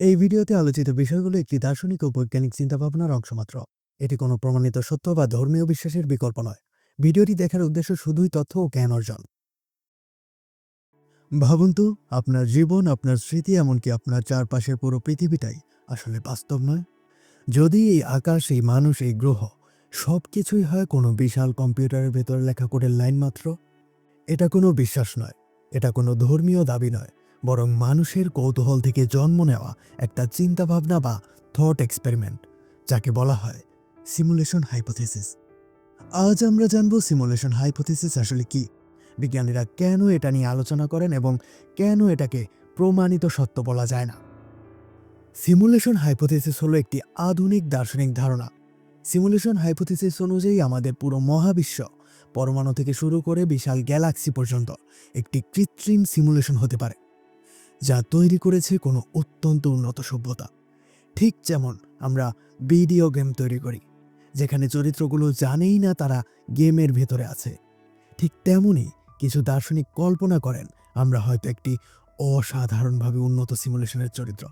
এই ভিডিওতে আলোচিত বিষয়গুলো একটি দার্শনিক ও বৈজ্ঞানিক চিন্তাভাবনার অংশমাত্র এটি কোনো প্রমাণিত সত্য বা ধর্মীয় বিশ্বাসের বিকল্প নয়। ভিডিওটি দেখার উদ্দেশ্য শুধুই তথ্য ও জ্ঞান অর্জন। ভাবুন তো, আপনার জীবন, আপনার স্মৃতি, এমনকি আপনার চারপাশের পুরো পৃথিবীটাই আসলে বাস্তব নয়। যদি এই আকাশ, এই মানুষ, এই গ্রহ সব কিছুই হয় কোনো বিশাল কম্পিউটারের ভেতর লেখা করে লাইন মাত্র, এটা কোনো বিশ্বাস নয়, এটা কোনো ধর্মীয় দাবি নয়। বরং মানুষের কৌতূহল থেকে জন্ম নেওয়া একটা চিন্তাভাবনা বা থট এক্সপেরিমেন্ট যাকে বলা হয় সিমুলেশন হাইপোথিসিস আজ আমরা জানব সিমুলেশন হাইপোথিসিস আসলে কি? বিজ্ঞানীরা কেন এটা নিয়ে আলোচনা করেন এবং কেন এটাকে প্রমাণিত সত্য বলা যায় না? সিমুলেশন হাইপোথিসিস হলো একটি আধুনিক দার্শনিক ধারণা। সিমুলেশন হাইপোথিসিস অনুযায়ী আমাদের পুরো মহাবিশ্ব পরমাণু থেকে শুরু করে বিশাল গ্যালাক্সি পর্যন্ত একটি কৃত্রিম সিমুলেশন হতে পারে। যা তৈরি করেছে কোনো অত্যন্ত উন্নত সভ্যতা। ঠিক যেমন আমরা ভিডিও গেম তৈরি করি, যেখানে চরিত্রগুলো জানেই না তারা গেমের ভেতরে আছে। ঠিক তেমনই কিছু দার্শনিক কল্পনা করেন, আমরা হয়তো একটি অসাধারণভাবে উন্নত সিমুলেশনের চরিত্র।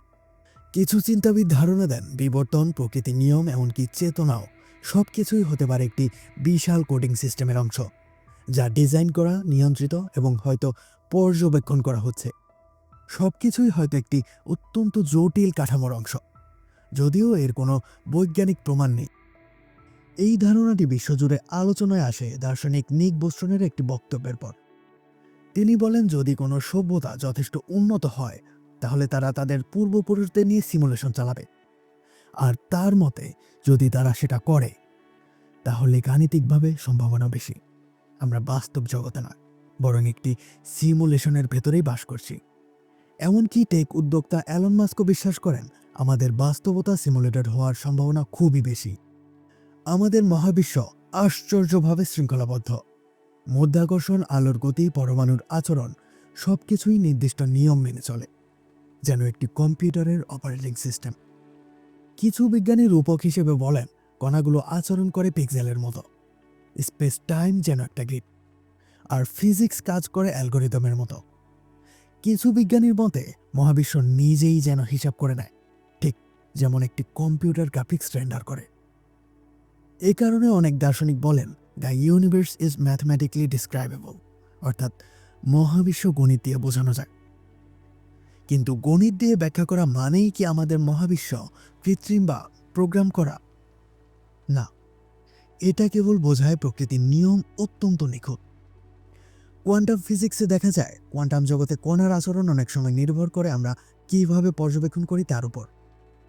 কিছু চিন্তাবিদ ধারণা দেন, বিবর্তন, প্রকৃতি নিয়ম, এমনকি চেতনাও সব কিছুই হতে পারে একটি বিশাল কোডিং সিস্টেমের অংশ, যা ডিজাইন করা, নিয়ন্ত্রিত এবং হয়তো পর্যবেক্ষণ করা হচ্ছে। সব কিছুই হয়তো একটি অত্যন্ত জটিল কাঠামোর অংশ। যদিও এর কোনো বৈজ্ঞানিক প্রমাণ নেই। এই ধারণাটি বিশ্বজুড়ে আলোচনায় আসে দার্শনিক নিক বোস্টনের একটি বক্তব্যের পর। তিনি বলেন, যদি কোনো সভ্যতা যথেষ্ট উন্নত হয়, তাহলে তারা তাদের পূর্বপুরুষদের নিয়ে সিমুলেশন চালাবে। আর তার মতে, যদি তারা সেটা করে, তাহলে গাণিতিকভাবে সম্ভাবনা বেশি। আমরা বাস্তব জগতে নয়, বরং একটি সিমুলেশনের ভেতরেই বাস করছি। এমনকি টেক উদ্যোক্তা অ্যালন মাস্কও বিশ্বাস করেন, আমাদের বাস্তবতা সিমুলেটেড হওয়ার সম্ভাবনা খুবই বেশি। আমাদের মহাবিশ্ব আশ্চর্যভাবে শৃঙ্খলাবদ্ধ। মধ্যাকর্ষণ, আলোর গতি, পরমাণুর আচরণ সবকিছুই নির্দিষ্ট নিয়ম মেনে চলে, যেন একটি কম্পিউটারের অপারেটিং সিস্টেম। কিছু বিজ্ঞানী রূপক হিসেবে বলেন, কণাগুলো আচরণ করে পিক্সেলের মতো। স্পেস টাইম যেন একটা গ্রিড। আর ফিজিক্স কাজ করে অ্যালগোরিদমের মতো। কিছু বিজ্ঞানীর মতে, মহাবিশ্ব নিজেই যেন হিসাব করে নেয়, ঠিক যেমন একটি কম্পিউটার গ্রাফিক্স রেন্ডার করে। এ কারণে অনেক দার্শনিক বলেন the universe is mathematically describable অর্থাৎ মহাবিশ্ব গণিত দিয়ে বোঝানো যায়। কিন্তু গণিত দিয়ে ব্যাখ্যা করা মানেই কি আমাদের মহাবিশ্ব কৃত্রিম বা প্রোগ্রাম করা? না, এটা কেবল বোঝায় প্রকৃতির নিয়ম অত্যন্ত নিখুঁত। কোয়ান্টাম ফিজিক্সে দেখা যায়, কোয়ান্টাম জগতে কণার আচরণ অনেক সময় নির্ভর করে আমরা কীভাবে পর্যবেক্ষণ করি তার উপর।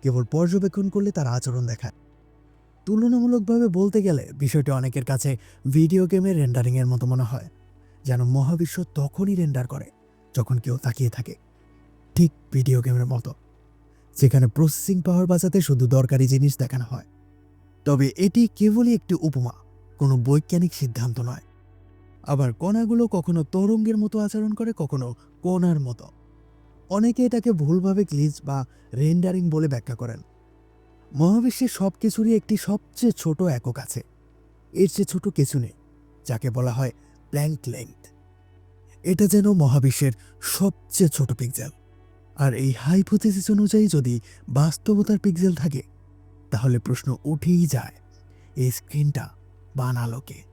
কেবল পর্যবেক্ষণ করলে তার আচরণ দেখায়। তুলনামূলকভাবে বলতে গেলে, বিষয়টি অনেকের কাছে ভিডিও গেমের রেন্ডারিংয়ের মতো মনে হয়, যেন মহাবিশ্ব তখনই রেন্ডার করে, যখন কেউ তাকিয়ে থাকে, ঠিক ভিডিও গেমের মতো, যেখানে প্রসেসিং পাওয়ার বাঁচাতে শুধু দরকারি জিনিস দেখানো হয়। তবে এটি কেবলই একটি উপমা, কোনো বৈজ্ঞানিক সিদ্ধান্ত নয়। আবার কণাগুলো কখনো তরঙ্গের মতো আচরণ করে, কখনো কণার মতো। অনেকে এটাকে ভুলভাবে গ্লিজ বা রেন্ডারিং বলে ব্যাখ্যা করেন। মহাবিশ্বের সব কিছুরই একটি সবচেয়ে ছোট একক আছে। এর চেয়ে ছোট কিছু নেই, যাকে বলা হয় প্ল্যাঙ্ক লেংথ। এটা যেন মহাবিশ্বের সবচেয়ে ছোট পিক্সেল আর এই হাইপোথিসিস অনুযায়ী যদি বাস্তবতার পিক্সেল থাকে, তাহলে প্রশ্ন উঠেই যায়, এই স্ক্রিনটা বানালো কে?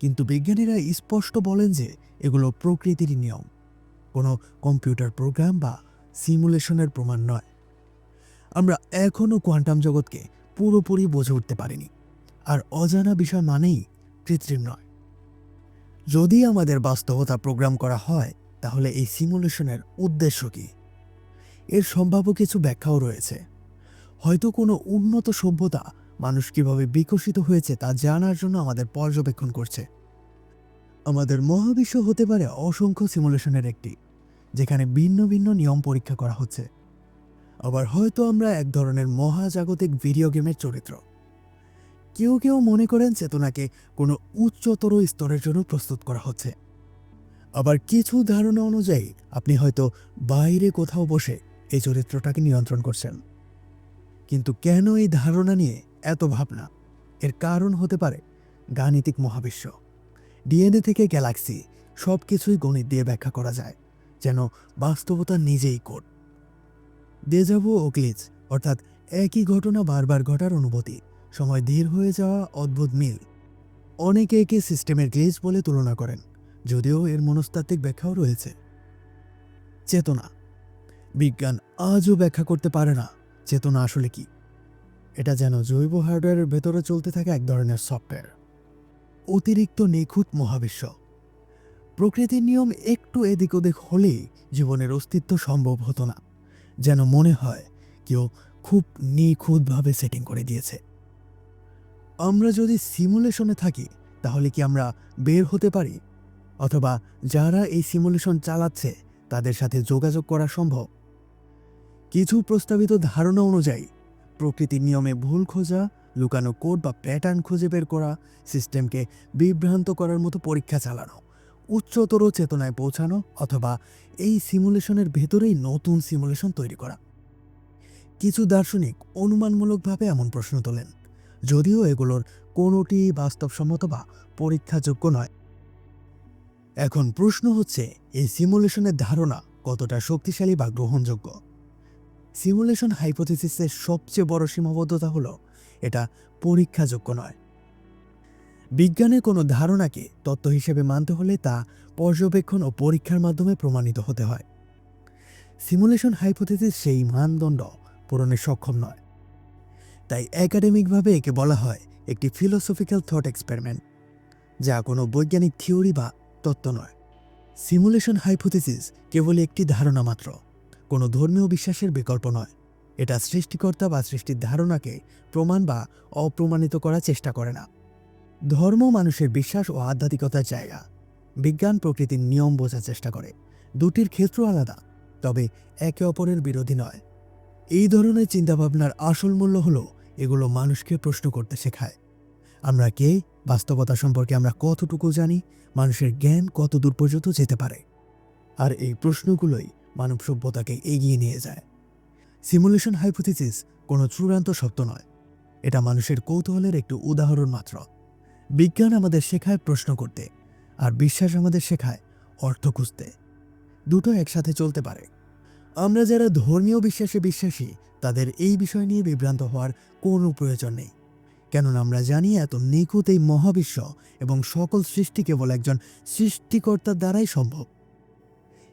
কিন্তু বিজ্ঞানীরা স্পষ্ট বলেন যে এগুলো প্রকৃতির নিয়ম। কোনো কম্পিউটার প্রোগ্রাম বা সিমুলেশনের প্রমাণ নয়। আমরা এখনও কোয়ান্টাম জগৎকে পুরোপুরি বোঝে উঠতে পারিনি। আর অজানা বিষয় মানেই কৃত্রিম নয়। যদি আমাদের বাস্তবতা প্রোগ্রাম করা হয়, তাহলে এই সিমুলেশনের উদ্দেশ্য কি? এর সম্ভাব্য কিছু ব্যাখ্যাও রয়েছে। হয়তো কোনো উন্নত সভ্যতা মানুষ কীভাবে বিকশিত হয়েছে তা জানার জন্য আমাদের পর্যবেক্ষণ করছে। আমাদের মহাবিশ্ব হতে পারে অসংখ্য সিমুলেশনের একটি, যেখানে ভিন্ন ভিন্ন নিয়ম পরীক্ষা করা হচ্ছে। আবার হয়তো আমরা এক ধরনের মহাজাগতিক ভিডিও গেমের চরিত্র। কেউ কেউ মনে করেন চেতনাকে কোনো উচ্চতর স্তরের জন্য প্রস্তুত করা হচ্ছে। আবার কিছু ধারণা অনুযায়ী, আপনি হয়তো বাইরে কোথাও বসে এই চরিত্রটাকে নিয়ন্ত্রণ করছেন। কিন্তু কেন এই ধারণা নিয়ে এত ভাবনা। এর কারণ হতে পারে গাণিতিক মহাবিশ্ব। ডিএনএ থেকে গ্যালাক্সি সব কিছুই গণিত দিয়ে ব্যাখ্যা করা যায়, যেন বাস্তবতা নিজেই কোড। দেজাভু ও গ্লিচ, অর্থাৎ একই ঘটনা বারবার ঘটার অনুভূতি, সময় ধীর হয়ে যাওয়া অদ্ভুত মিল। অনেকে একে সিস্টেমের গ্লিচ বলে তুলনা করেন, যদিও এর মনস্তাত্ত্বিক ব্যাখ্যাও রয়েছে। চেতনা। বিজ্ঞান আজও ব্যাখ্যা করতে পারে না, চেতনা আসলে কি? এটা যেন জৈব হার্ডওয়্যারের ভেতরে চলতে থাকে এক ধরনের সফটওয়্যার। অতিরিক্ত নিখুঁত মহাবিশ্ব। প্রকৃতির নিয়ম একটু এদিক ওদিক হলেই জীবনের অস্তিত্ব সম্ভব হতো না, যেন মনে হয় কেউ খুব নিখুঁতভাবে সেটিং করে দিয়েছে। আমরা যদি সিমুলেশনে থাকি, তাহলে কি আমরা বের হতে পারি? অথবা যারা এই সিমুলেশন চালাচ্ছে, তাদের সাথে যোগাযোগ করা সম্ভব? কিছু প্রস্তাবিত ধারণা অনুযায়ী প্রকৃতির নিয়মে ভুল খোঁজা, লুকানো কোড বা প্যাটার্ন খুঁজে বের করা, সিস্টেমকে বিভ্রান্ত করার মতো পরীক্ষা চালানো, উচ্চতর চেতনায় পৌঁছানো অথবা এই সিমুলেশনের ভেতরেই নতুন সিমুলেশন তৈরি করা। কিছু দার্শনিক অনুমানমূলকভাবে এমন প্রশ্ন তোলেন, যদিও এগুলোর কোনোটি বাস্তবসম্মত বা পরীক্ষাযোগ্য নয়। এখন প্রশ্ন হচ্ছে, এই সিমুলেশনের ধারণা কতটা শক্তিশালী বা গ্রহণযোগ্য? সিমুলেশন হাইপোথিসিসের সবচেয়ে বড় সীমাবদ্ধতা হলো, এটা পরীক্ষাযোগ্য নয়। বিজ্ঞানের কোনো ধারণাকে তত্ত্ব হিসেবে মানতে হলে তা পর্যবেক্ষণ ও পরীক্ষার মাধ্যমে প্রমাণিত হতে হয়। সিমুলেশন হাইপোথিসিস সেই মানদণ্ড পূরণে সক্ষম নয়। তাই একাডেমিকভাবে একে বলা হয় একটি ফিলোসফিক্যাল থট এক্সপেরিমেন্ট, যা কোনো বৈজ্ঞানিক থিওরি বা তত্ত্ব নয়। সিমুলেশন হাইপোথিসিস কেবল একটি ধারণা মাত্র। কোনো ধর্মীয় বিশ্বাসের বিকল্প নয়। এটা সৃষ্টিকর্তা বা সৃষ্টির ধারণাকে প্রমাণ বা অপ্রমাণিত করার চেষ্টা করে না। ধর্ম মানুষের বিশ্বাস ও আধ্যাত্মিকতার জায়গা। বিজ্ঞান প্রকৃতির নিয়ম বোঝার চেষ্টা করে। দুটির ক্ষেত্র আলাদা, তবে একে অপরের বিরোধী নয়। এই ধরনের চিন্তাভাবনার আসল মূল্য হলো এগুলো মানুষকে প্রশ্ন করতে শেখায়। আমরা কে, বাস্তবতা সম্পর্কে আমরা কতটুকু জানি, মানুষের জ্ঞান কত দূর পর্যন্ত যেতে পারে? আর এই প্রশ্নগুলোই মানব সভ্যতাকে এগিয়ে নিয়ে যায়। সিমুলেশন হাইপোথিসিস কোনো চূড়ান্ত সত্য নয়। এটা মানুষের কৌতূহলের একটু উদাহরণ মাত্র। বিজ্ঞান আমাদের শেখায় প্রশ্ন করতে আর বিশ্বাস আমাদের শেখায় অর্থ খুঁজতে। দুটো একসাথে চলতে পারে। আমরা যারা ধর্মীয় বিশ্বাসে বিশ্বাসী, তাদের এই বিষয় নিয়ে বিভ্রান্ত হওয়ার কোনো প্রয়োজন নেই। কেননা আমরা জানি এত নিখুঁত এই মহাবিশ্ব এবং সকল সৃষ্টি কেবল একজন সৃষ্টিকর্তার দ্বারাই সম্ভব।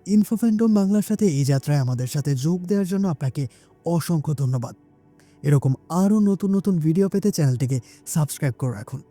ইনফোফ্যান্ডম বাংলার সাথে এই যাত্রায় আমাদের সাথে যোগ দেওয়ার জন্য আপনাকে অসংখ্য ধন্যবাদ। এরকম আরও নতুন নতুন ভিডিও পেতে চ্যানেলটিকে সাবস্ক্রাইব করে রাখুন।